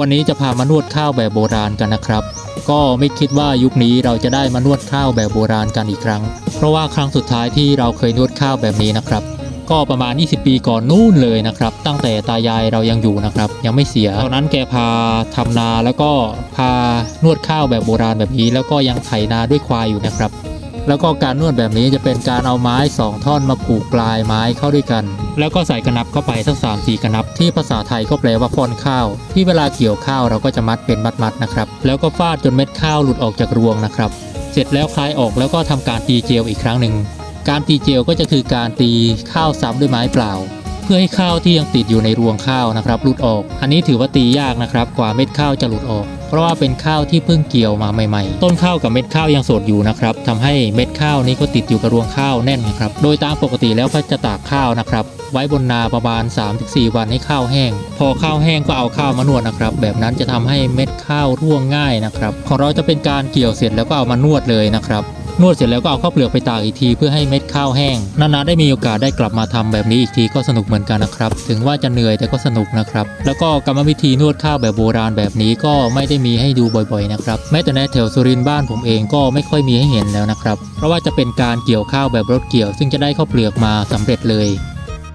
วันนี้จะพามานวดข้าวแบบโบราณกันนะครับ ก็ไม่คิดว่ายุคนี้เราจะได้มานวดข้าวแบบโบราณกันอีกครั้ง เพราะว่าครั้งสุดท้ายที่เราเคยนวดข้าวแบบนี้นะครับ ก็ประมาณ 20 ปีก่อนนู่นเลยนะครับ ตั้งแต่ตายายเรายังอยู่นะครับ ยังไม่เสียตอนนั้นแกพาทำนาแล้วก็พานวดข้าวแบบโบราณแบบนี้ แล้วก็ยังไถนาด้วยควายอยู่นะครับ แล้วก็การนวดแบบนี้จะเป็นการเอาไม้สองท่อนมาผูกปลายไม้เข้าด้วยกัน แล้วก็ใส่กระนับเข้าไปสักสามสี่กระนับ ที่ภาษาไทยก็แปลว่าฟอนข้าว ที่เวลาเกี่ยวข้าวเราก็จะมัดเป็นมัดๆนะครับ แล้วก็ฟาดจนเม็ดข้าวหลุดออกจากรวงนะครับ เสร็จแล้วคลายออกแล้วก็ทำการตีเจลอีกครั้งหนึ่ง การตีเจลก็จะคือการตีข้าวซ้ำด้วยไม้เปล่า เพื่อให้ข้าวที่ยังติดอยู่ในรวงข้าวนะครับหลุดออก อันนี้ถือว่าตียากนะครับกว่าเม็ดข้าวจะหลุดออก เพราะว่าเป็นข้าวที่เพิ่งเกี่ยวมาใหม่ๆ ต้นข้าวกับเม็ดข้าวยังสดอยู่นะครับทำให้เม็ดข้าวนี้ก็ติดอยู่กับรวงข้าวแน่นนะครับโดยตามปกติแล้วเขาจะตากข้าวนะครับไว้บนนาประมาณ 3-4 วันให้ข้าวแห้ง พอข้าวแห้งก็เอาข้าวมานวดนะครับ แบบนั้นจะทำให้เม็ดข้าวร่วงง่ายนะครับ ของเราจะเป็นการเกี่ยวเสร็จแล้วก็เอามานวดเลยนะครับ นวดเสร็จแล้วก็เอาข้าวเปลือกไปตากอีกทีเพื่อให้เม็ดข้าวแห้ง นานๆได้มีโอกาสได้กลับมาทำแบบนี้อีกทีก็สนุกเหมือนกันนะครับ ถึงว่าจะเหนื่อยแต่ก็สนุกนะครับ แล้วก็กรรมวิธีนวดข้าวแบบโบราณแบบนี้ก็ไม่ได้มีให้ดูบ่อยๆนะครับ แม้แต่ในแถวสุรินทร์บ้านผมเองก็ไม่ค่อยมีให้เห็นแล้วนะครับ เพราะว่าจะเป็นการเกี่ยวข้าวแบบรถเกี่ยว ซึ่งจะได้ข้าวเปลือกมาสำเร็จเลย